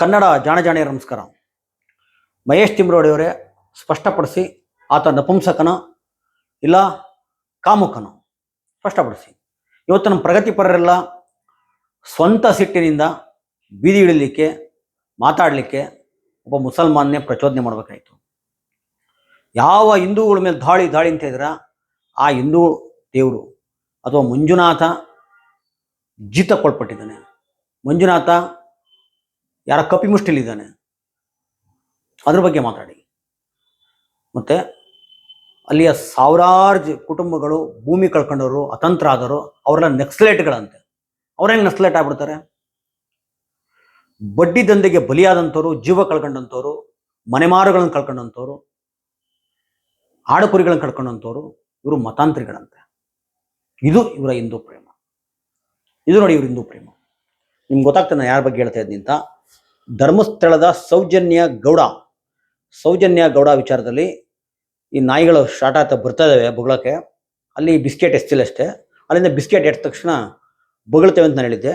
ಕನ್ನಡ ಜಾಣ ಜಾಣಿಯರ ನಮಸ್ಕಾರ. ಮಹೇಶ್ ತಿಮ್ರೋಡಿಯವರೇ ಸ್ಪಷ್ಟಪಡಿಸಿ, ಆತ ನಪುಂಸಕನ, ಇಲ್ಲ ಕಾಮುಕನ, ಸ್ಪಷ್ಟಪಡಿಸಿ. ಇವತ್ತು ನಮ್ಮ ಪ್ರಗತಿಪರರೆಲ್ಲ ಸ್ವಂತ ಸಿಟ್ಟಿನಿಂದ ಬೀದಿ ಇಳಿಲಿಕ್ಕೆ ಮಾತಾಡಲಿಕ್ಕೆ ಒಬ್ಬ ಮುಸಲ್ಮಾನ್ನೇ ಪ್ರಚೋದನೆ ಮಾಡಬೇಕಾಯಿತು. ಯಾವ ಹಿಂದೂಗಳ ಮೇಲೆ ದಾಳಿ ದಾಳಿ ಅಂತ ಹೇಳಿದ್ರ, ಆ ಹಿಂದೂ ದೇವರು ಅಥವಾ ಮಂಜುನಾಥ ಜೀತಕ್ಕೊಳ್ಪಟ್ಟಿದ್ದಾನೆ ಮಂಜುನಾಥ ಯಾರ ಕಪಿಮುಷ್ಟಿಲಿದ್ದಾನೆ ಅದ್ರ ಬಗ್ಗೆ ಮಾತಾಡಿ. ಮತ್ತೆ ಅಲ್ಲಿಯ ಸಾವಿರಾರು ಕುಟುಂಬಗಳು ಭೂಮಿ ಕಳ್ಕೊಂಡವರು ಅತಂತ್ರ ಆದವರು ಅವರೆಲ್ಲ ನಕ್ಸಲೇಟ್ಗಳಂತೆ. ಅವ್ರ ಹೆಂಗೆ ನಕ್ಸಲೇಟ್ ಆಗ್ಬಿಡ್ತಾರೆ? ಬಡ್ಡಿ ದಂಧೆಗೆ ಬಲಿಯಾದಂಥವ್ರು, ಜೀವ ಕಳ್ಕೊಂಡಂಥವ್ರು, ಮನೆಮಾರುಗಳನ್ನು ಕಳ್ಕೊಂಡಂಥವ್ರು ಆಡುಕುರಿಗಳನ್ನು ಕಳ್ಕೊಂಡಂಥವ್ರು, ಇವರು ಮತಾಂತರಿಗಳಂತೆ. ಇದು ಇವರ ಹಿಂದೂ ಪ್ರೇಮ. ಇದು ನೋಡಿ ಇವ್ರ ಹಿಂದೂ ಪ್ರೇಮ. ನಿಮ್ಗೆ ಗೊತ್ತಾಗ್ತದೆ ನಾನು ಯಾರ ಬಗ್ಗೆ ಹೇಳ್ತಾ ಇದ್ದೀನಿ ಅಂತ. ಧರ್ಮಸ್ಥಳದ ಸೌಜನ್ಯ ಗೌಡ. ಸೌಜನ್ಯ ಗೌಡ ವಿಚಾರದಲ್ಲಿ ಈ ನಾಯಿಗಳು ಸ್ಟಾರ್ಟ್ ಆಗ್ತಾ ಬರ್ತಾ ಇದಾವೆ ಬೊಗಳಕ್ಕೆ. ಅಲ್ಲಿ ಬಿಸ್ಕೆಟ್ ಎಸ್ತಿಲ್ಲ ಅಷ್ಟೇ. ಅಲ್ಲಿಂದ ಬಿಸ್ಕೆಟ್ ಎಟ್ಟ ತಕ್ಷಣ ಬೊಗಳ್ತೇವೆ ಅಂತ ನಾನು ಹೇಳಿದ್ದೆ.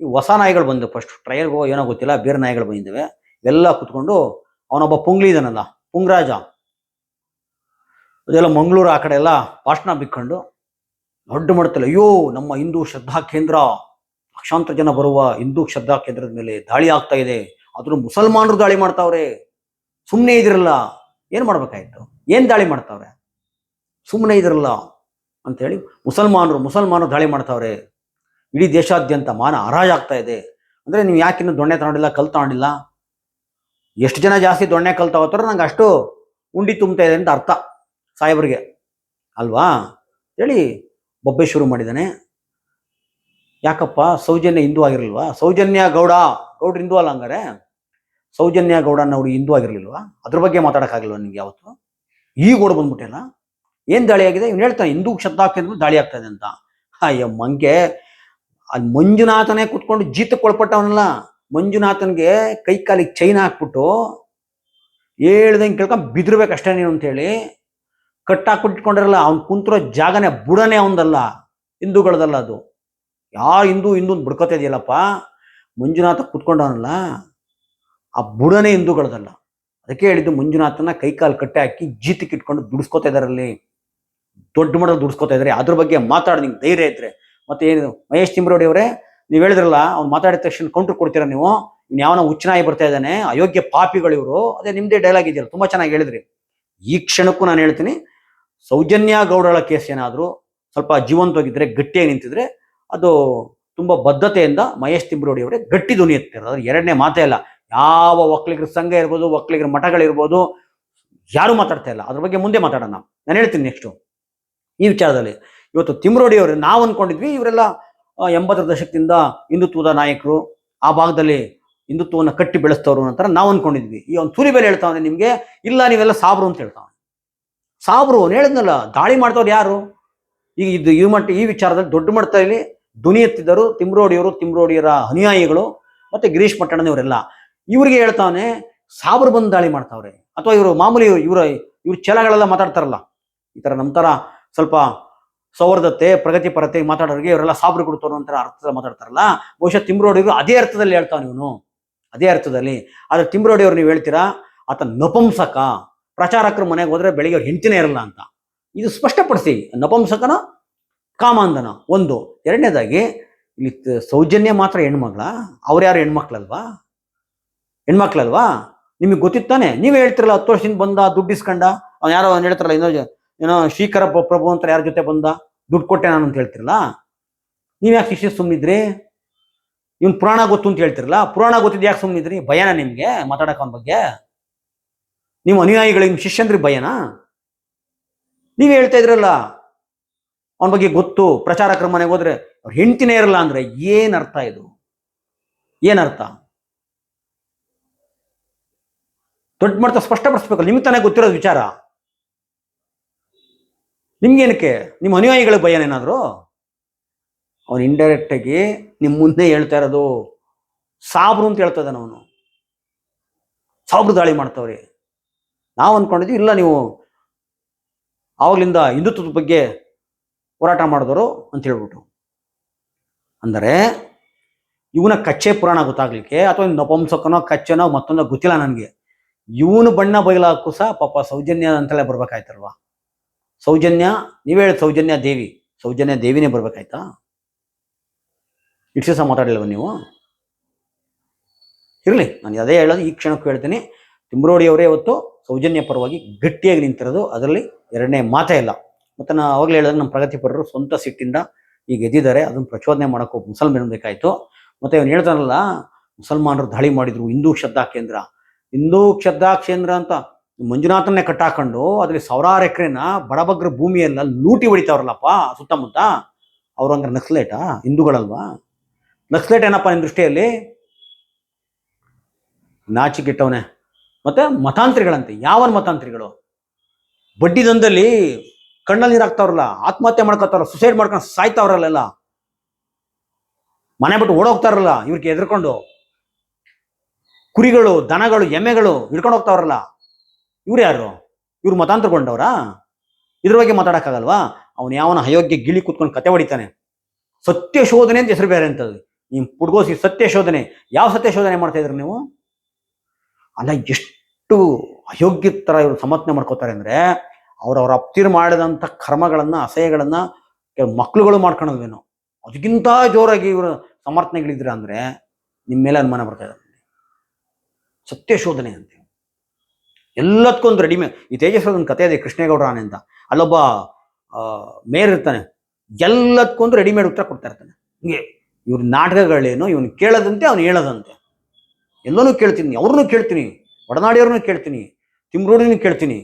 ಈ ಹೊಸ ನಾಯಿಗಳು ಬಂದವು ಫಸ್ಟ್ ಟ್ರಯಲ್ಗೋ ಏನೋ ಗೊತ್ತಿಲ್ಲ, ಬೇರೆ ನಾಯಿಗಳು ಬಂದಿದ್ದಾವೆ. ಎಲ್ಲ ಕುತ್ಕೊಂಡು ಅವನೊಬ್ಬ ಪುಂಗ್ಲಿ ಇದನ್ನಲ್ಲ ಪುಂಗ್ರಾಜ. ಅದೆಲ್ಲ ಮಂಗಳೂರು ಆ ಕಡೆ ಎಲ್ಲ ಭಾಷಣ ಬಿಕ್ಕೊಂಡು ದೊಡ್ಡ ಮಾಡ್ತಲ್ಲ ಅಯ್ಯೋ, ನಮ್ಮ ಹಿಂದೂ ಶ್ರದ್ಧಾ ಕೇಂದ್ರ. ಲಕ್ಷಾಂತರ ಜನ ಬರುವ ಹಿಂದೂ ಶ್ರದ್ಧಾ ಕೇಂದ್ರದ ಮೇಲೆ ದಾಳಿ ಆಗ್ತಾ ಇದೆ. ಅದ್ರ ಮುಸಲ್ಮಾನರು ದಾಳಿ ಮಾಡ್ತಾವ್ರೆ. ಸುಮ್ಮನೆ ಇದಿರಲ್ಲ. ಏನು ಮಾಡ್ಬೇಕಾಯ್ತು? ಏನು ದಾಳಿ ಮಾಡ್ತಾವ್ರೆ? ಸುಮ್ಮನೆ ಇದಿರಲ್ಲ ಅಂತೇಳಿ ಮುಸಲ್ಮಾನರು ಮುಸಲ್ಮಾನರು ದಾಳಿ ಮಾಡ್ತಾವ್ರೆ. ಇಡೀ ದೇಶಾದ್ಯಂತ ಮಾನ ಹರಾಜಾಗ್ತಾ ಇದೆ. ಅಂದರೆ ನೀವು ಯಾಕಿನ್ನು ದೊಣ್ಣೆ ತಗೊಂಡಿಲ್ಲ ಕಲ್ ತಗೊಂಡಿಲ್ಲ? ಎಷ್ಟು ಜನ ಜಾಸ್ತಿ ದೊಣ್ಣೆ ಕಲ್ ತಗೋತಾರೋ ನಂಗೆ ಅಷ್ಟು ಉಂಡಿ ತುಂಬ್ತಾ ಇದೆ ಅಂತ ಅರ್ಥ ಸಾಹೇಬ್ರಿಗೆ. ಅಲ್ವಾ? ಹೇಳಿ ಬೊಬ್ಬೆ ಶುರು ಮಾಡಿದ್ದಾನೆ. ಯಾಕಪ್ಪ? ಸೌಜನ್ಯ ಹಿಂದೂ ಆಗಿರಲಿಲ್ವಾ? ಸೌಜನ್ಯ ಗೌಡ, ಗೌಡ್ರು ಹಿಂದೂ ಅಲ್ಲ ಹಂಗಾರೆ? ಸೌಜನ್ಯ ಗೌಡ ಅವ್ರು ಹಿಂದೂ ಆಗಿರಲಿಲ್ವಾ? ಅದ್ರ ಬಗ್ಗೆ ಮಾತಾಡೋಕ್ಕಾಗಲಿಲ್ವ ನಿಮ್ಗೆ ಯಾವತ್ತು? ಈಗ ಓಡ್ ಬಂದ್ಬಿಟ್ಟಿಲ್ಲ ಏನ್ ದಾಳಿ ಆಗಿದೆ? ಇವ್ನು ಹೇಳ್ತಾನೆ, ಹಿಂದೂ ಶಬ್ದಾಕ್ತಿದ್ರು ದಾಳಿ ಆಗ್ತಾ ಇದೆ ಅಂತ. ಅಯ್ಯ, ಮಂಗೆ. ಅಲ್ಲಿ ಮಂಜುನಾಥನೇ ಕುತ್ಕೊಂಡು ಜೀತಕ್ಕೆ ಒಳಪಟ್ಟವನಲ್ಲ. ಮಂಜುನಾಥನ್ಗೆ ಕೈ ಕಾಲಿಗೆ ಚೈನ್ ಹಾಕ್ಬಿಟ್ಟು ಹೇಳ್ದಂಗೆ ಕೇಳ್ಕೊಂಡ್ ಬಿದ್ದಿರ್ಬೇಕಷ್ಟೇ ನೀನು ಅಂತೇಳಿ ಕಟ್ಟಾಕ್ಬಿಟ್ಕೊಂಡಿರಲ್ಲ ಅವ್ನು ಕುಂತಿರೋ ಜಾಗನೇ ಬುಡನೇ ಅವನದಲ್ಲ. ಹಿಂದೂಗಳದಲ್ಲ ಅದು. ಯಾರು ಹಿಂದೂ ಹಿಂದೂ ಅಂತ ಬಿಡ್ಕೋತಾ ಇದೆಯಲ್ಲಪ್ಪ? ಮಂಜುನಾಥ ಕುತ್ಕೊಂಡವನಲ್ಲ? ಆ ಬುಡನೇ ಹಿಂದೂಗಳದಲ್ಲ. ಅದಕ್ಕೆ ಹೇಳಿದ್ದು ಮಂಜುನಾಥನ ಕೈಕಾಲು ಕಟ್ಟೆ ಹಾಕಿ ಜೀತಕ್ಕೆ ಇಟ್ಕೊಂಡು ದುಡಿಸ್ಕೋತಾ ಇದಾರಲ್ಲಿ. ದೊಡ್ಡ ಮಟ್ಟದಲ್ಲಿ ದುಡಿಸ್ಕೋತಾ ಇದಾರೆ. ಅದ್ರ ಬಗ್ಗೆ ಮಾತಾಡಿ ನಿಂಗೆ ಧೈರ್ಯ ಇದ್ರೆ. ಮತ್ತೆ ಏನು ಮಹೇಶ್ ತಿಮ್ರೋಡಿ ಅವರೇ, ನೀವು ಹೇಳಿದ್ರಲ್ಲ, ಅವ್ನು ಮಾತಾಡಿದ ತಕ್ಷಣ ಕೌಂಟರ್ ಕೊಡ್ತೀರಾ ನೀವು? ಇನ್ನು ಯಾವನ ಹುಚ್ಚನಾಗಿ ಬರ್ತಾ ಇದ್ದಾನೆ, ಅಯೋಗ್ಯ ಪಾಪಿಗಳು ಇವರು. ಅದೇ ನಿಮ್ಮದೇ ಡೈಲಾಗ್ ಇದೆಯಲ್ಲ, ತುಂಬಾ ಚೆನ್ನಾಗಿ ಹೇಳಿದ್ರಿ. ಈ ಕ್ಷಣಕ್ಕೂ ನಾನು ಹೇಳ್ತೀನಿ, ಸೌಜನ್ಯ ಗೌಡಳ ಕೇಸ್ ಏನಾದರೂ ಸ್ವಲ್ಪ ಜೀವಂತವಾಗಿದ್ದರೆ ಗಟ್ಟಿಯಾಗಿ ನಿಂತಿದ್ರೆ ಅದು ತುಂಬ ಬದ್ಧತೆಯಿಂದ ಮಹೇಶ್ ತಿಬ್ರೋಡಿ ಅವರೇ ಗಟ್ಟಿ ಧ್ವನಿ ಎತ್ತಿರೋದು ಎರಡನೇ ಮಾತೇ ಇಲ್ಲ. ಯಾವ ಒಕ್ಕಲಿಗರ ಸಂಘ ಇರ್ಬೋದು, ಒಕ್ಕಲಿಗರ ಮಠಗಳಿರ್ಬೋದು, ಯಾರು ಮಾತಾಡ್ತಾ ಇಲ್ಲ. ಅದ್ರ ಬಗ್ಗೆ ಮುಂದೆ ಮಾತಾಡೋಣ. ನಾನು ಹೇಳ್ತೀನಿ ನೆಕ್ಸ್ಟು ಈ ವಿಚಾರದಲ್ಲಿ ಇವತ್ತು ತಿಮ್ರೋಡಿ ಅವರು ನಾವು ಅಂದ್ಕೊಂಡಿದ್ವಿ ಇವರೆಲ್ಲ ಎಂಬತ್ತರ ದಶಕದಿಂದ ಹಿಂದುತ್ವದ ನಾಯಕರು, ಆ ಭಾಗದಲ್ಲಿ ಹಿಂದುತ್ವವನ್ನು ಕಟ್ಟಿ ಬೆಳೆಸ್ತವ್ರು ಅಂತ ನಾವು ಅಂದ್ಕೊಂಡಿದ್ವಿ ಈ ಒಂದು ತುರಿ ಬೆಲೆ ಹೇಳ್ತಾವನೆ ನಿಮಗೆ, ಇಲ್ಲ ನೀವೆಲ್ಲ ಸಾಬ್ರು ಅಂತ ಹೇಳ್ತಾವೆ ಸಾಬ್ರು ಹೇಳಿದ್ನಲ್ಲ, ದಾಳಿ ಮಾಡ್ತವ್ರು ಯಾರು? ಈಗ ಇದು ಈ ಮಟ್ಟ ಈ ವಿಚಾರದಲ್ಲಿ ದೊಡ್ಡ ಮಟ್ಟದಲ್ಲಿ ಧ್ವನಿ ಎತ್ತಿದ್ದರು ತಿಮ್ರೋಡಿಯವರು, ತಿಮ್ರೋಡಿಯರ ಅನುಯಾಯಿಗಳು ಮತ್ತೆ ಗಿರೀಶ್ ಪಟ್ಟಣದವರೆಲ್ಲ. ಇವರಿಗೆ ಹೇಳ್ತಾನೆ, ಸಾಬ್ರು ಬಂದು ದಾಳಿ ಮಾಡ್ತಾವ್ರೆ. ಅಥವಾ ಇವರು ಮಾಮೂಲಿ ಇವರ, ಇವ್ರ ಚಲಗಳೆಲ್ಲ ಮಾತಾಡ್ತಾರಲ್ಲ. ಈ ಥರ ನಮ್ಮ ತರ ಸ್ವಲ್ಪ ಸೌಹಾರ್ದತೆ ಪ್ರಗತಿಪರತೆ ಮಾತಾಡೋರಿಗೆ ಇವರೆಲ್ಲ ಸಾಬ್ರು ಕೊಡ್ತಾರೋ ಅಂತ ಅರ್ಥದಲ್ಲಿ ಮಾತಾಡ್ತಾರಲ್ಲ. ಬಹುಶಃ ತಿಮ್ರೋಡಿಯವರು ಅದೇ ಅರ್ಥದಲ್ಲಿ ಹೇಳ್ತಾನೆ ಇವನು. ಅದೇ ಅರ್ಥದಲ್ಲಿ. ಆದರೆ ತಿಮ್ರೋಡಿಯವ್ರು ನೀವು ಹೇಳ್ತೀರಾ, ಆತ ನಪುಂಸಕ. ಪ್ರಚಾರಕರ ಮನೆಗೆ ಹೋದ್ರೆ ಬೆಳಿಗ್ಗೆ ಅವ್ರು ಹೆಂಡತಿನೇ ಇರಲ್ಲ ಅಂತ. ಇದು ಸ್ಪಷ್ಟಪಡಿಸಿ. ನಪುಂಸಕನ ಕಾಮಾಂಧನ ಒಂದು. ಎರಡನೇದಾಗಿ, ಇಲ್ಲಿ ಸೌಜನ್ಯ ಮಾತ್ರ ಹೆಣ್ಮಗಳ. ಅವ್ರು ಯಾರು ಹೆಣ್ಮಕ್ಳಲ್ವಾ? ಹೆಣ್ಮಕ್ಳಲ್ವಾ? ನಿಮಗೆ ಗೊತ್ತಿತ್ತಾನೆ ನೀವೇ ಹೇಳ್ತಿರಲ್ಲ ಹತ್ತು ವರ್ಷದಿಂದ ಬಂದ, ದುಡ್ಡು ಇಸ್ಕೊಂಡ. ಅವ್ನು ಯಾರೋ ಅವ್ನು ಹೇಳ್ತಾರಲ್ಲ ಇನ್ನೋ ಏನೋ ಶ್ರೀಕರ ಪ್ರ- ಪ್ರಭು ಅಂತ ಯಾರ ಜೊತೆ ಬಂದ, ದುಡ್ಡು ಕೊಟ್ಟೆ ನಾನು ಅಂತ ಹೇಳ್ತಿರಲ್ಲ? ನೀವು ಯಾಕೆ ಶಿಷ್ಯ ಸುಮ್ಮಿದ್ರಿ ಇವ್ನು ಪುರಾಣ ಗೊತ್ತು ಅಂತ ಹೇಳ್ತಿರಲ್ಲ? ಪುರಾಣ ಗೊತ್ತಿದ್ದು ಯಾಕೆ ಸುಮ್ಮನಿದ್ರಿ ಭಯನ ನಿಮಗೆ? ಮಾತಾಡಕ್ಕೆ ಅವನ ಬಗ್ಗೆ? ನೀವು ಅನುಯಾಯಿಗಳಿಗೆ ಶಿಷ್ಯಂದ್ರಿ ಭಯನಾ? ನೀವೇ ಹೇಳ್ತಾ ಇದ್ರಲ್ಲ ಅವನ ಬಗ್ಗೆ ಗೊತ್ತು, ಪ್ರಚಾರ ಮನೆಗೆ ಹೋದ್ರೆ ಅವ್ರ ಹೆಂಡ್ತಿನೇ ಇರಲ್ಲ ಅಂದ್ರೆ ಏನರ್ಥ ಇದು? ಏನರ್ಥ ದೊಡ್ಡ ಮಟ್ಟ ಸ್ಪಷ್ಟಪಡಿಸ್ಬೇಕು ನಿಮ್ಗೆ ತಾನೇ ಗೊತ್ತಿರೋದು ವಿಚಾರ? ನಿಮ್ಗೇನಕ್ಕೆ ನಿಮ್ಮ ಅನುಯಾಯಿಗಳಿಗೆ ಭಯನೇನಾದ್ರು ಅವನು ಇಂಡೈರೆಕ್ಟ್ ಆಗಿ ನಿಮ್ ಮುಂದೆ ಹೇಳ್ತಾ ಇರೋದು ಸಾಬ್ರು ಅಂತ ಹೇಳ್ತಾ ಅವನು. ಸಾಬ್ರು ದಾಳಿ ಮಾಡ್ತಾವ್ರಿ. ನಾವು ಅನ್ಕೊಂಡಿದ್ವಿ, ಇಲ್ಲ ನೀವು ಆವಾಗಲಿಂದ ಹಿಂದುತ್ವದ ಬಗ್ಗೆ ಹೋರಾಟ ಮಾಡಿದವರು ಅಂತ ಹೇಳ್ಬಿಟ್ಟು ಅಂದರೆ ಇವನ ಕಚ್ಚೆ ಪುರಾಣ ಗೊತ್ತಾಗ್ಲಿಕ್ಕೆ ಅಥವಾ ನಪಂಸಕನೋ ಕಚ್ಚೆನೋ ಮತ್ತೊಂದೋ ಗೊತ್ತಿಲ್ಲ ನನಗೆ. ಇವನು ಬಣ್ಣ ಬಯಲಾಕು ಸಹ ಪಾಪ ಸೌಜನ್ಯ ಅಂತಲೇ ಬರ್ಬೇಕಾಯ್ತಲ್ವಾ? ಸೌಜನ್ಯ, ನೀವೇ ಹೇಳಿ ಸೌಜನ್ಯ ದೇವಿ. ಸೌಜನ್ಯ ದೇವಿನೇ ಬರ್ಬೇಕಾಯ್ತಾ? ಇಟ್ಸ ಸಹ ಮಾತಾಡಲಿಲ್ವ ನೀವು? ಇರಲಿ, ನಾನು ಅದೇ ಹೇಳೋದು, ಈ ಕ್ಷಣಕ್ಕೂ ಹೇಳ್ತೀನಿ. ತಿಮ್ರೋಡಿಯವರೇ ಇವತ್ತು ಸೌಜನ್ಯ ಪರವಾಗಿ ಗಟ್ಟಿಯಾಗಿ ನಿಂತಿರೋದು, ಅದರಲ್ಲಿ ಎರಡನೇ ಮಾತೇ ಇಲ್ಲ. ಮತ್ತು ನಾ ಅವಾಗಲೇ ಹೇಳಿದ್ರೆ ನಮ್ಮ ಪ್ರಗತಿಪರರು ಸ್ವಂತ ಸಿಟ್ಟಿಂದ ಈಗ ಗೆದ್ದಿದ್ದಾರೆ ಅದನ್ನು ಪ್ರಚೋದನೆ ಮಾಡಕ್ಕೆ ಹೋಗಿ ಮುಸಲ್ಮಾನ ಬೇಕಾಯಿತು. ಮತ್ತು ಇವನು ಹೇಳ್ತಾರಲ್ಲ ಮುಸಲ್ಮಾನರು ದಾಳಿ ಮಾಡಿದ್ರು, ಹಿಂದೂ ಶ್ರದ್ಧಾ ಕೇಂದ್ರ. ಹಿಂದೂ ಶ್ರದ್ಧಾ ಕೇಂದ್ರ ಅಂತ ಮಂಜುನಾಥನ್ನೇ ಕಟ್ಟಾಕೊಂಡು ಅದ್ರಲ್ಲಿ ಸಾವಿರಾರು ಎಕರೆನ ಬಡಬಗ್ರ ಭೂಮಿಯೆಲ್ಲ ಲೂಟಿ ಹೊಡಿತಾವ್ರಲ್ಲಪ್ಪ, ಸುತ್ತಮುತ್ತ. ಅವ್ರು ಹಂಗಾರೆ ನಕ್ಸಲೇಟಾ? ಹಿಂದೂಗಳಲ್ವಾ? ನಕ್ಸಲೇಟ್ ಏನಪ್ಪ ನಿನ್ನ ದೃಷ್ಟಿಯಲ್ಲಿ? ನಾಚಿಕೆಟ್ಟವನೆ ಮತ್ತೆ ಮತಾಂತರಿಗಳಂತೆ. ಯಾವನ್ ಮತಾಂತರಿಗಳು? ಬಡ್ಡಿ ದಂಧಲ್ಲಿ ಕಣ್ಣಲ್ಲಿ ನೀರು ಹಾಕ್ತಾವ್ರಲ್ಲ, ಆತ್ಮಹತ್ಯೆ ಮಾಡ್ಕೊತಾರ ಸುಸೈಡ್ ಮಾಡ್ಕೊಂಡು ಸಾಯ್ತಾವ್ರಲ್ಲೆಲ್ಲ. ಮನೆ ಬಿಟ್ಟು ಓಡೋಗ್ತಾರಲ್ಲ ಇವ್ರಿಗೆ ಎದ್ರಕೊಂಡು. ಕುರಿಗಳು, ದನಗಳು, ಎಮ್ಮೆಗಳು ಹಿಡ್ಕೊಂಡು ಹೋಗ್ತಾವ್ರಲ್ಲ. ಇವ್ರು ಯಾರು? ಇವ್ರು ಮತಾಂತರಗೊಂಡವ್ರಾ? ಇದ್ರ ಬಗ್ಗೆ ಮಾತಾಡೋಕ್ಕಾಗಲ್ವಾ? ಅವನು ಯಾವನ ಅಯೋಗ್ಯ ಗಿಳಿ ಕೂತ್ಕೊಂಡು ಕತೆ ಹೊಡಿತಾನೆ. ಸತ್ಯ ಶೋಧನೆ ಅಂತ ಹೆಸರು ಬೇರೆ ಅಂತದ್ದು. ನೀವು ಪುಡ್ಗೋಸಿ ಸತ್ಯ ಶೋಧನೆ. ಯಾವ ಸತ್ಯ ಶೋಧನೆ ಮಾಡ್ತಾ ಇದ್ರಿ ನೀವು? ಅಲ್ಲ, ಎಷ್ಟು ಅಯೋಗ್ಯ ತರ ಇವರು ಸಮರ್ಥನೆ ಮಾಡ್ಕೋತಾರೆ ಅಂದ್ರೆ ಅವ್ರವ್ರ ಅಪ್ತಿರ್ ಮಾಡಿದಂಥ ಕರ್ಮಗಳನ್ನು, ಅಸಹ್ಯಗಳನ್ನು ಕೆಲವು ಮಕ್ಳುಗಳು ಅದಕ್ಕಿಂತ ಜೋರಾಗಿ ಇವರು ಸಮರ್ಥನೆಗಳಿದ್ರೆ ಅಂದರೆ ನಿಮ್ಮ ಮೇಲೆ ಅನುಮಾನ ಬರ್ತಾ ಇದೆ. ಸತ್ಯ ಶೋಧನೆ ಅಂತೆ. ಎಲ್ಲದಕ್ಕೊಂದು ರೆಡಿಮೇ ಈ ತೇಜಸ್ವರದೊಂದು ಕತೆ ಇದೆ, ಕೃಷ್ಣೇಗೌಡ ಆನೆ ಅಂತ. ಅಲ್ಲೊಬ್ಬ ಮೇರ್ ಇರ್ತಾನೆ. ಎಲ್ಲದಕ್ಕೊಂದು ರೆಡಿಮೇಡ್ ಉತ್ತರ ಕೊಡ್ತಾ ಇರ್ತಾನೆ. ಹಿಂಗೆ ಇವ್ರ ನಾಟಕಗಳೇನು ಇವನು ಕೇಳದಂತೆ, ಅವನು ಹೇಳದಂತೆ. ಎಲ್ಲನೂ ಕೇಳ್ತೀನಿ, ಅವ್ರನ್ನೂ ಕೇಳ್ತೀನಿ, ಒಡನಾಡಿಯವ್ರನ್ನೂ ಕೇಳ್ತೀನಿ ತಿಮ್ರೋಡಿನೂ ಕೇಳ್ತೀನಿ.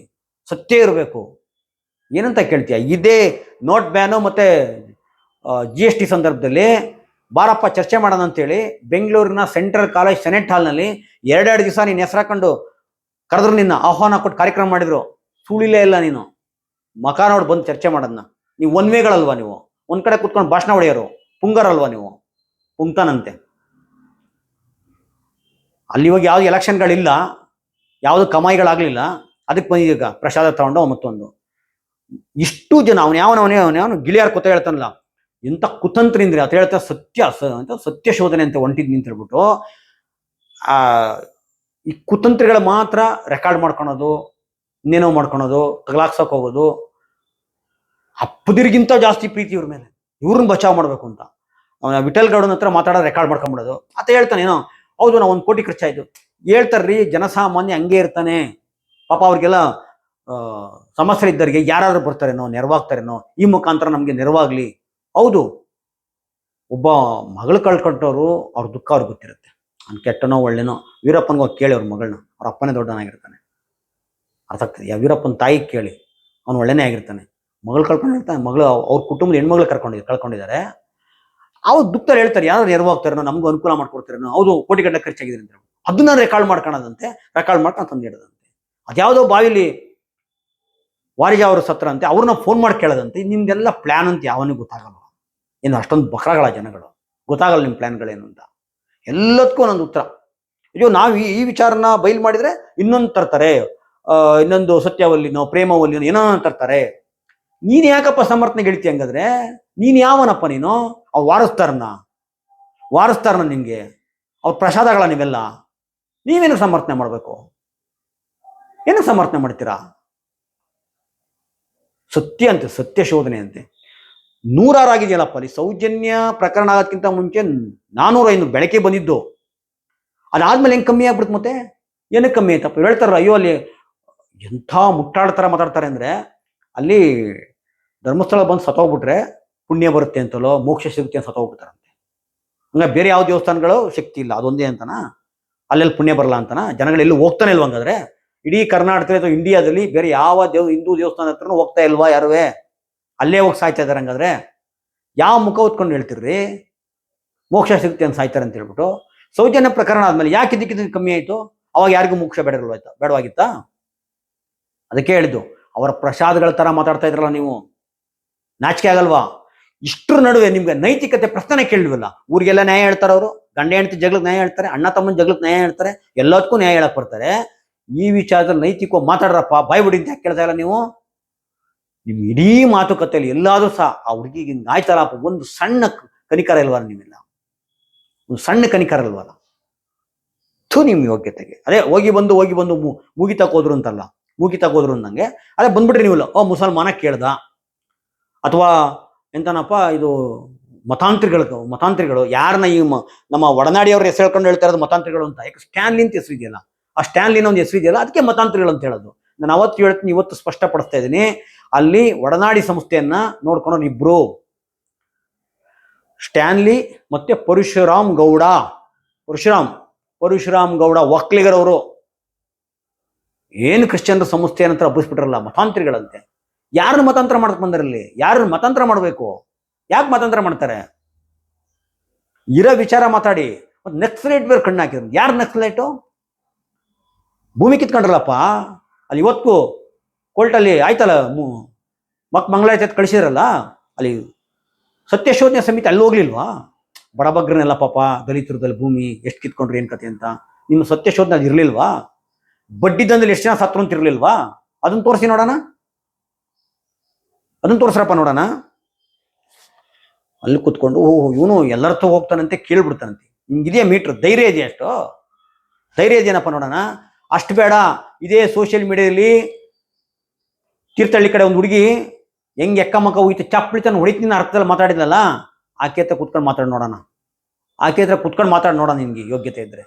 ಸತ್ಯ ಇರಬೇಕು. ಏನಂತ ಕೇಳ್ತೀಯ? ಇದೇ ನೋಟ್ ಬ್ಯಾನು ಮತ್ತು ಜಿ ಎಸ್ ಟಿ ಸಂದರ್ಭದಲ್ಲಿ ಬಾರಪ್ಪ ಚರ್ಚೆ ಮಾಡೋಣ ಅಂತೇಳಿ ಬೆಂಗಳೂರಿನ ಸೆಂಟ್ರಲ್ ಕಾಲೇಜ್ ಸೆನೆಟ್ ಹಾಲ್ನಲ್ಲಿ ಎರಡೆರಡು ದಿವಸ ನೀನು ಹೆಸರಾಕೊಂಡು ಕರೆದ್ರು ನಿನ್ನ ಆಹ್ವಾನ ಕೊಟ್ಟು ಕಾರ್ಯಕ್ರಮ ಮಾಡಿದ್ರು. ಸುಳಿಲೇ ಇಲ್ಲ ನೀನು. ಮಕ ನೋಡಿ ಬಂದು ಚರ್ಚೆ ಮಾಡೋದನ್ನ ನೀವು ಒನ್ ವೇಗಳಲ್ವಾ ನೀವು? ಒಂದು ಕಡೆ ಕುತ್ಕೊಂಡು ಭಾಷಣ ಹೊಡೆಯೋರು. ಪುಂಗರಲ್ವಾ ನೀವು? ಪುಂಗ್ತಾನಂತೆ ಅಲ್ಲಿ ಇವಾಗ ಯಾವ್ದು ಎಲೆಕ್ಷನ್ಗಳಿಲ್ಲ ಯಾವುದು ಕಮಾಯಿಗಳಾಗ್ಲಿಲ್ಲ ಅದಕ್ಕೆ ಈಗ ಪ್ರಸಾದ ತಗೊಂಡು ಮತ್ತೊಂದು. ಇಷ್ಟು ಜನ ಅವನು ಯಾವನ ಅವನೇ ಅವನೇ ಗಿಳಿಯಾರ್ ಕೂತ ಹೇಳ್ತಾನಲ್ಲ, ಎಂತ ಕುತಂತ್ರಿಂದ್ರಿ ಅಂತ ಹೇಳ್ತಾ ಸತ್ಯ ಅಂತ ಸತ್ಯ ಶೋಧನೆ ಅಂತ ಹೊಂಟಿದ್ ನಿಂತಿರ್ಬಿಟ್ಟು, ಆ, ಈ ಕುತಂತ್ರಿಗಳ ಮಾತ್ರ ರೆಕಾರ್ಡ್ ಮಾಡ್ಕೊಳೋದು ಇನ್ನೇನೋ ಮಾಡ್ಕೊಳೋದು ತಗಲಾಕ್ಸಕ್ ಹೋಗೋದು ಅಪ್ಪದಿರಿಗಿಂತ ಜಾಸ್ತಿ ಪ್ರೀತಿ ಇವ್ರ ಮೇಲೆ. ಇವ್ರನ್ನ ಬಚಾವ್ ಮಾಡ್ಬೇಕು ಅಂತ. ಅವನ ವಿಠಲ್ ಗೌಡನ ಹತ್ರ ಮಾತಾಡೋ ರೆಕಾರ್ಡ್ ಮಾಡ್ಕೊಂಬಿಡೋದು. ಆತ ಹೇಳ್ತಾನೆ, ಏನೋ, ಹೌದು, ನಾವು ಒಂದು ಕೋಟಿ ಖರ್ಚಾಯ್ತು. ಹೇಳ್ತಾರ್ರಿ, ಜನಸಾಮಾನ್ಯ ಹಂಗೆ ಇರ್ತಾನೆ. ಪಾಪ ಅವ್ರಿಗೆಲ್ಲ ಸಮಸ್ಯೆ ಇದ್ದವರಿಗೆ ಯಾರಾದ್ರೂ ಬರ್ತಾರೇನೋ, ನೆರವಾಗ್ತಾರೇನೋ, ಈ ಮುಖಾಂತರ ನಮಗೆ ನೆರವಾಗ್ಲಿ. ಹೌದು. ಒಬ್ಬ ಮಗಳು ಕಳ್ಕೊಂಡವ್ರು ಅವ್ರ ದುಃಖ ಅವ್ರಿಗೆ ಗೊತ್ತಿರುತ್ತೆ. ಅವ್ನು ಕೆಟ್ಟನೋ, ಒಳ್ಳೆನೋ, ವೀರಪ್ಪನ್ಗೆ ಕೇಳಿ ಅವ್ರ ಮಗಳನ್ನ. ಅವ್ರ ಅಪ್ಪನೇ ದೊಡ್ಡನಾಗಿರ್ತಾನೆ. ಅರ್ಥ ಆಗ್ತದೆ. ಯಾವ ವೀರಪ್ಪನ ತಾಯಿ ಕೇಳಿ, ಅವ್ನು ಒಳ್ಳೆನೇ ಆಗಿರ್ತಾನೆ. ಮಗಳು ಕಳ್ಕೊಂಡಿರ್ತಾನೆ. ಮಗಳು, ಅವ್ರ ಕುಟುಂಬದ ಹೆಣ್ಮಗಳು ಕರ್ಕೊಂಡಿದ್ದಾರೆ ಕಳ್ಕೊಂಡಿದ್ದಾರೆ. ಅವ್ರು ದುಃಖದಲ್ಲಿ ಹೇಳ್ತಾರೆ ಯಾರು ನೆರವಾಗ್ತಾರೇನೋ, ನಮ್ಗೆ ಅನುಕೂಲ ಮಾಡ್ಕೊಡ್ತಾರೇನೋ, ಹೌದು, ಕೋಟಿ ಗಂಟೆ ಖರ್ಚಾಗಿದೆ ಅಂತ ಅದನ್ನ ರೆಕಾರ್ಡ್ ಮಾಡ್ಕೊಳ್ಳೋದಂತೆ ರೆಕಾರ್ಡ್ ಮಾಡ್ಕೊಂಡು ತಂದು ಇಡೋದಂತೆ ಅದ್ಯಾವುದೋ ಬಾವಿಲಿ ವಾರಿಜ ಅವರು ಸತ್ರ ಅಂತೆ, ಅವ್ರನ್ನ ಫೋನ್ ಮಾಡಿ ಕೇಳದಂತೆ ನಿಮ್ದೆಲ್ಲ ಪ್ಲಾನ್ ಅಂತ ಯಾವನಿಗೆ ಗೊತ್ತಾಗಲ್ಲ. ಏನು ಅಷ್ಟೊಂದು ಬಕ್ರಗಳ ಜನಗಳು. ಗೊತ್ತಾಗಲ್ಲ ನಿಮ್ಮ ಪ್ಲಾನ್ಗಳೇನು ಅಂತ. ಎಲ್ಲದಕ್ಕೂ ಒಂದೊಂದು ಉತ್ತರ. ಅಯ್ಯೋ, ನಾವು ಈ ವಿಚಾರನ ಬಯಲು ಮಾಡಿದ್ರೆ ಇನ್ನೊಂದು ತರ್ತಾರೆ. ಇನ್ನೊಂದು ಸತ್ಯವಲ್ಲಿನೋ ಪ್ರೇಮವಲ್ಲಿನೋ ಏನೋ ತರ್ತಾರೆ. ನೀನು ಯಾಕಪ್ಪ ಸಮರ್ಥನೆ ಗೆಳ್ತಿ ಹಂಗಾದ್ರೆ? ನೀನು ಯಾವನಪ್ಪ ನೀನು? ಅವ್ರು ವಾರಸ್ತಾರನ್ನ ವಾರಸ್ತಾರನ ನಿಮಗೆ. ಅವ್ರ ಪ್ರಸಾದಗಳ ನೀವೆಲ್ಲ. ನೀವೇನು ಸಮರ್ಥನೆ ಮಾಡಬೇಕು? ಏನು ಸಮರ್ಥನೆ ಮಾಡ್ತೀರಾ? ಸತ್ಯ ಅಂತೆ, ಸತ್ಯ ಶೋಧನೆ ಅಂತೆ. ನೂರಾರಾಗಿದೆಯಲ್ಲಪ್ಪ, ಅಲ್ಲಿ ಸೌಜನ್ಯ ಪ್ರಕರಣ ಆಗೋದಕ್ಕಿಂತ ಮುಂಚೆ ನಾನೂರ ಐನೂರು ಬೆಳಕೆ ಬಂದಿದ್ದು. ಅದಾದ್ಮೇಲೆ ಹೆಂಗ್ ಕಮ್ಮಿ ಆಗ್ಬಿಡ್ತು ಮತ್ತೆ? ಏನಕ್ಕೆ ಕಮ್ಮಿ ಆಯ್ತಪ್ಪ? ಹೇಳ್ತಾರ ಅಯ್ಯೋ, ಅಲ್ಲಿ ಎಂಥ ಮುಟ್ಟಾಡ್ತಾರ ಮಾತಾಡ್ತಾರೆ ಅಂದ್ರೆ, ಅಲ್ಲಿ ಧರ್ಮಸ್ಥಳ ಬಂದು ಸತೋಗ್ಬಿಟ್ರೆ ಪುಣ್ಯ ಬರುತ್ತೆ ಅಂತಲೋ, ಮೋಕ್ಷ ಸಿಗುತ್ತೆ ಅಂತ ಸತೋಗ್ಬಿಡ್ತಾರಂತೆ ಹಂಗ ಬೇರೆ ಯಾವ ದೇವಸ್ಥಾನಗಳು ಶಕ್ತಿ ಇಲ್ಲ, ಅದೊಂದೇ ಅಂತನಾ? ಅಲ್ಲೆಲ್ಲಿ ಪುಣ್ಯ ಬರಲ್ಲ ಅಂತನಾ? ಜನಗಳು ಎಲ್ಲೂ ಹೋಗ್ತಾನೆ ಇಲ್ವಾ ಹಂಗಾದ್ರೆ? ಇಡೀ ಕರ್ನಾಟಕದಲ್ಲಿ ಅಥವಾ ಇಂಡಿಯಾದಲ್ಲಿ ಬೇರೆ ಯಾವ ದೇವ್, ಹಿಂದೂ ದೇವಸ್ಥಾನ ಹತ್ರನೂ ಹೋಗ್ತಾ ಇಲ್ವಾ ಯಾರುವೇ? ಅಲ್ಲೇ ಹೋಗಿ ಸಾಯ್ತಾ ಇದಾರೆ ಹಂಗಾದ್ರೆ? ಯಾವ ಮುಖ ಹೊತ್ಕೊಂಡು ಹೇಳ್ತಿರ್ರಿ? ಮೋಕ್ಷ ಸಿಗುತ್ತೆ ಅಂತ ಸಾಯ್ತಾರೆ ಅಂತ ಹೇಳ್ಬಿಟ್ಟು ಸೌಜನ್ಯ ಪ್ರಕರಣ ಆದ್ಮೇಲೆ ಯಾಕೆ ಇದಕ್ಕಿಂತ ಕಮ್ಮಿ ಆಯ್ತು? ಅವಾಗ ಯಾರಿಗೂ ಮೋಕ್ಷ ಬೇಡಲ್ವಾಯ್ತಾ ಬೇಡವಾಗಿತ್ತಾ? ಅದಕ್ಕೆ ಹೇಳಿದ್ದು, ಅವರ ಪ್ರಸಾದಗಳ ತರ ಮಾತಾಡ್ತಾ ಇದ್ರಲ್ಲ ನೀವು. ನಾಚಿಕೆ ಆಗಲ್ವಾ? ಇಷ್ಟರ ನಡುವೆ ನಿಮ್ಗೆ ನೈತಿಕತೆ ಪ್ರಶ್ನೆ ಕೇಳಿಲ್ವಲ್ಲ? ಊರಿಗೆಲ್ಲ ನ್ಯಾಯ ಹೇಳ್ತಾರೆ ಅವರು. ಗಂಡ ಹೆಂಡತಿ ಜಗಳಕ್ಕೆ ನ್ಯಾಯ ಹೇಳ್ತಾರೆ, ಅಣ್ಣ ತಮ್ಮನ ಜಗಳಕ್ಕೆ ನ್ಯಾಯ ಹೇಳ್ತಾರೆ, ಎಲ್ಲದಕ್ಕೂ ನ್ಯಾಯ ಹೇಳಕ್ ಬರ್ತಾರೆ. ಈ ವಿಚಾರದಲ್ಲಿ ನೈತಿಕವಾಗಿ ಮಾತಾಡ್ರಪ್ಪ ಬಾಯ್ ಬಿಡಿ ಅಂತ ಕೇಳ್ತಾ ಇಲ್ಲ ನೀವು? ನಿಮ್ ಇಡೀ ಮಾತುಕತೆಯಲ್ಲಿ ಎಲ್ಲಾದ್ರೂ ಸಹ ಆ ಹುಡುಗಿಗೆ ಹಿಂಗ್ ಆಯ್ತಾರಪ್ಪ ಒಂದು ಸಣ್ಣ ಕನಿಕಾರ ಇಲ್ವಲ್ಲ ಇಲ್ವಾ ನಿಮ್ಮೆಲ್ಲ ಒಂದು ಸಣ್ಣ ಕನಿಕರಲ್ವಲ್ಲ ಥು ನಿಮ್ಮ ಯೋಗ್ಯತೆಗೆ. ಅದೇ, ಹೋಗಿ ಬಂದು ಹೋಗಿ ಬಂದು ಮೂಗಿ ತಗೋದ್ರು ಅಂತಲ್ಲ, ಮೂಗಿ ತಗೋದ್ರು ಅಂದಂಗೆ ಅದೇ, ಬಂದ್ಬಿಟ್ರಿ ನೀವು ಓ, ಮುಸಲ್ಮಾನ ಕೇಳ್ದ. ಅಥವಾ ಎಂತನಪ್ಪ, ಇದು ಮತಾಂತ್ರಿಗಳು ಮತಾಂತ್ರಿಗಳು ಯಾರನ್ನ ಈ ನಮ್ಮ ಒಡನಾಡಿಯವ್ರ ಹೆಸರು ಹೇಳ್ಕೊಂಡು ಹೇಳ್ತಾ ಇರೋದು ಮತಾಂತ್ರಿಗಳು ಅಂತ. ಯಾಕೆ ಸ್ಟ್ಯಾನ್ಲಿ ಅಂತ ಹೆಸರು ಇದೆಯಲ್ಲ? ಆ ಸ್ಟ್ಯಾನ್ಲಿನ ಒಂದು ಹೆಸರು ಇದೆಯಲ್ಲ, ಅದಕ್ಕೆ ಮತಾಂತರಗಳು ಅಂತ ಹೇಳೋದು. ನಾನು ಅವತ್ತು ಹೇಳ್ತೀನಿ, ಇವತ್ತು ಸ್ಪಷ್ಟಪಡಿಸ್ತಾ ಇದ್ದೀನಿ. ಅಲ್ಲಿ ಒಡನಾಡಿ ಸಂಸ್ಥೆಯನ್ನ ನೋಡ್ಕೊಂಡು ಇಬ್ರು. ಸ್ಟ್ಯಾನ್ಲಿ ಮತ್ತೆ ಪರಶುರಾಮ್ ಗೌಡ. ಪರಶುರಾಮ್ ಪರಶುರಾಮ್ ಗೌಡ ಒಕ್ಲಿಗರವರು. ಏನು ಕ್ರಿಶ್ಚಿಯನ್ರ ಸಂಸ್ಥೆ ನಂತರ ಹಬ್ಬಿಸ್ಬಿಟ್ರಲ್ಲ, ಮತಾಂತ್ರಿಗಳಂತೆ. ಯಾರನ್ನು ಮತಾಂತರ ಮಾಡಕ್ ಬಂದಿರಲಿ ಯಾರನ್ನು ಮತಾಂತರ ಮಾಡಬೇಕು? ಯಾಕೆ ಮತಾಂತರ ಮಾಡ್ತಾರೆ? ಇರೋ ವಿಚಾರ ಮಾತಾಡಿ. ನೆಕ್ಸ್ಟ್ ನಕ್ಸಲೈಟ್ ಬೇರೆ ಕಣ್ಣು ಹಾಕಿದ್ರು. ಯಾರು ನಕ್ಸಲೈಟು ಭೂಮಿ ಕಿತ್ಕೊಂಡ್ರಲ್ಲಪ್ಪ? ಅಲ್ಲಿ ಇವತ್ತು ಕೋರ್ಟಲ್ಲಿ ಆಯ್ತಲ್ಲ ಮಕ್ ಮಂಗಳಾಯತ್ ಕಳಿಸಿದ್ರಲ್ಲ, ಅಲ್ಲಿ ಸತ್ಯಶೋಧನೆ ಸಮಿತಿ ಅಲ್ಲಿ ಹೋಗ್ಲಿಲ್ವಾ? ಬಡಬಗ್ರನೆಲ್ಲ ಪಾಪ, ದಲಿತರದಲ್ಲಿ ಭೂಮಿ ಎಷ್ಟು ಕಿತ್ಕೊಂಡ್ರಿ ಏನು ಕತೆ ಅಂತ. ನಿಮ್ಮ ಸತ್ಯಶೋಧನೆ ಅದು ಇರ್ಲಿಲ್ವಾ? ಬಡ್ಡಿ ದಂಧದಲ್ಲಿ ಎಷ್ಟು ಜನ ಸತ್ರು ಅಂತ ಇರ್ಲಿಲ್ವಾ? ಅದನ್ನ ತೋರಿಸಿ ನೋಡೋಣ. ಅದನ್ನ ತೋರಿಸ್ರಪ್ಪ ನೋಡೋಣ. ಅಲ್ಲಿ ಕುತ್ಕೊಂಡು ಇವನು ಎಲ್ಲರತ್ತೂ ಹೋಗ್ತಾನಂತೆ ಕೇಳ್ಬಿಡ್ತಾನಂತೆ. ನಿಮ್ಗಿದೆಯಾ ಮೀಟ್ರ್? ಧೈರ್ಯ ಇದೆಯಾ ಅಷ್ಟು? ಧೈರ್ಯ ಇದೆಯೇನಪ್ಪ ನೋಡೋಣ? ಅಷ್ಟು ಬೇಡ. ಇದೇ ಸೋಷಿಯಲ್ ಮೀಡಿಯಾದಲ್ಲಿ ತೀರ್ಥಹಳ್ಳಿ ಕಡೆ ಒಂದು ಹುಡುಗಿ ಹೆಂಗೆ ಎಕ್ಕ ಮಕ್ಕ ಹೋಯ್ತು ಚಪ್ಪಳಿ ತನ್ನ ಹೊಡಿತೀನಿ ಅರ್ಥದಲ್ಲಿ ಮಾತಾಡಿದ್ನಲ್ಲ ಆಕೆ ಹತ್ರ ಕುತ್ಕೊಂಡು ಮಾತಾಡಿ ನೋಡೋಣ. ಆಕೆ ಹತ್ರ ಕುತ್ಕೊಂಡು ಮಾತಾಡಿ ನೋಡೋಣ ನಿನ್ಗೆ ಯೋಗ್ಯತೆ ಇದ್ರೆ.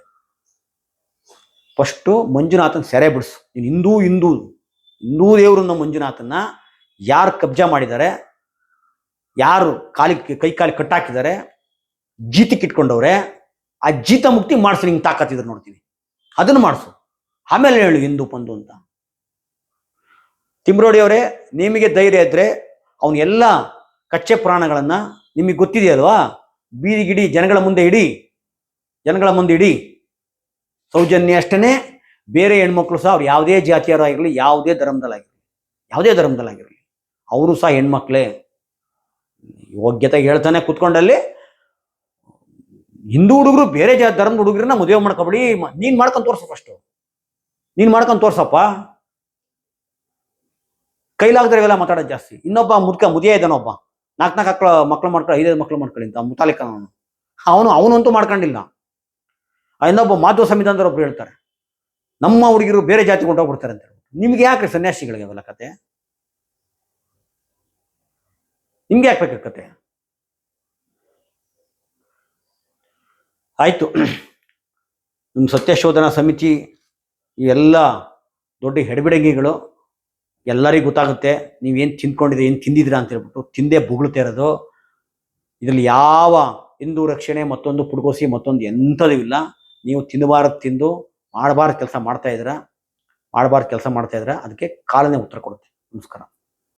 ಫಸ್ಟು ಮಂಜುನಾಥನ್ ಸೆರೆ ಬಿಡಿಸು. ನೀನು ಹಿಂದೂ ಹಿಂದೂ. ಹಿಂದೂ ದೇವರನ್ನ ಮಂಜುನಾಥನ ಯಾರು ಕಬ್ಜಾ ಮಾಡಿದ್ದಾರೆ ಯಾರು ಕಾಲಿಗೆ ಕೈ ಕಾಲಿ ಕಟ್ಟಾಕಿದ್ದಾರೆ ಜೀತಕ್ಕೆ ಇಟ್ಕೊಂಡವ್ರೆ ಆ ಜೀತ ಮುಕ್ತಿ ಮಾಡಿಸು ನಿಂಗೆ ತಾಕತ್ತಿದ್ರು ನೋಡ್ತೀನಿ. ಅದನ್ನು ಮಾಡಿಸು. ಆಮೇಲೆ ಹೇಳು ಹಿಂದೂ ಪಂದು ಅಂತ. ತಿಮ್ರೋಡಿ ಅವರೇ ನಿಮಗೆ ಧೈರ್ಯ ಇದ್ರೆ ಅವನ ಎಲ್ಲ ಕಚ್ಚೆ ಪ್ರಾಣಗಳನ್ನ ನಿಮಗೆ ಗೊತ್ತಿದೆಯಲ್ವಾ? ಬೀದಿಗಿಡಿ ಜನಗಳ ಮುಂದೆ ಇಡಿ. ಜನಗಳ ಮುಂದೆ ಇಡಿ. ಸೌಜನ್ಯ ಅಷ್ಟೇ ಬೇರೆ ಹೆಣ್ಮಕ್ಳು ಸಹ ಅವ್ರು ಯಾವುದೇ ಜಾತಿಯರಾಗಿರಲಿ ಯಾವುದೇ ಧರ್ಮದಲ್ಲಾಗಿರಲಿ ಯಾವುದೇ ಧರ್ಮದಲ್ಲಾಗಿರಲಿ, ಅವರು ಸಹ ಹೆಣ್ಮಕ್ಳೇ. ಯೋಗ್ಯತೆ ಹೇಳ್ತಾನೆ ಕುತ್ಕೊಂಡಲ್ಲಿ, ಹಿಂದೂ ಹುಡುಗರು ಬೇರೆ ಜಾ ಧರ್ಮದ ಹುಡುಗರನ್ನ ಮದುವೆ ಮಾಡ್ಕೊಬಿಡಿ, ನೀನು ಮಾಡ್ಕೊಂಡು ತೋರಿಸು ಫಸ್ಟ್ ನೀನ್ ಮಾಡ್ಕೊಂಡು ತೋರ್ಸಪ್ಪ. ಕೈಲಾಗದ್ರೆ ಇವೆಲ್ಲ ಮಾತಾಡೋದು ಜಾಸ್ತಿ. ಇನ್ನೊಬ್ಬ ಮುದ್ಕ ಮುದಿಯ ಇದ್ದಾನೊಬ್ಬ ನಾಲ್ಕು ನಾಲ್ಕು ಮಕ್ಕಳು ಮಕ್ಳು ಮಾಡ್ಕೊಳ್ಳಿ ಐದೈದು ಮಕ್ಕಳು ಮಾಡ್ಕೊಳ್ಳಿ ಅಂತ ಮುತಾಲಿಕ ಅವನು ಅವನು ಅವನಂತೂ ಮಾಡ್ಕೊಂಡಿಲ್ಲ. ಇನ್ನೊಬ್ಬ ಸಮಿತ ಅಂದ್ರೆ ಒಬ್ರು ಹೇಳ್ತಾರೆ. ನಮ್ಮ ಹುಡುಗಿರು ಬೇರೆ ಜಾತಿ ಕೊಂಡೋಗ್ಬಿಡ್ತಾರೆ ಅಂತ ಹೇಳ್ಬಿಟ್ಟು. ನಿಮ್ಗೆ ಯಾಕ್ರಿ ಸನ್ಯಾಸಿಗಳಿಗೆ ಅವೆಲ್ಲ ಕತೆ? ನಿಮ್ಗೆ ಯಾಕೆ ಬೇಕು ಕತೆ? ಆಯ್ತು. ನಿಮ್ಮ ಸತ್ಯಶೋಧನಾ ಸಮಿತಿ ಇವೆಲ್ಲ ದೊಡ್ಡ ಹೆಡಬಿಡಂಗಿಗಳು ಎಲ್ಲರಿಗೂ ಗೊತ್ತಾಗುತ್ತೆ, ನೀವೇನು ತಿಂದ್ಕೊಂಡಿದ್ರೆ ಏನು ತಿಂದಿದ್ದೀರಾ ಅಂತ ಹೇಳ್ಬಿಟ್ಟು ತಿಂದೇ ಬುಗುಳ್ತಾ ಇರೋದು. ಇದರಲ್ಲಿ ಯಾವ ಹಿಂದೂ ರಕ್ಷಣೆ ಮತ್ತೊಂದು ಪುಡ್ಕೋಸಿ ಮತ್ತೊಂದು ಎಂಥದ್ದು ಇಲ್ಲ. ನೀವು ತಿನ್ನಬಾರದು ತಿಂದು ಮಾಡಬಾರ್ದು ಕೆಲಸ ಮಾಡ್ತಾ ಇದ್ದೀರಾ, ಮಾಡಬಾರ್ದು ಕೆಲಸ ಮಾಡ್ತಾ ಇದ್ದೀರಾ, ಅದಕ್ಕೆ ಕಾಲನೇ ಉತ್ತರ ಕೊಡುತ್ತೆ. ನಮಸ್ಕಾರ.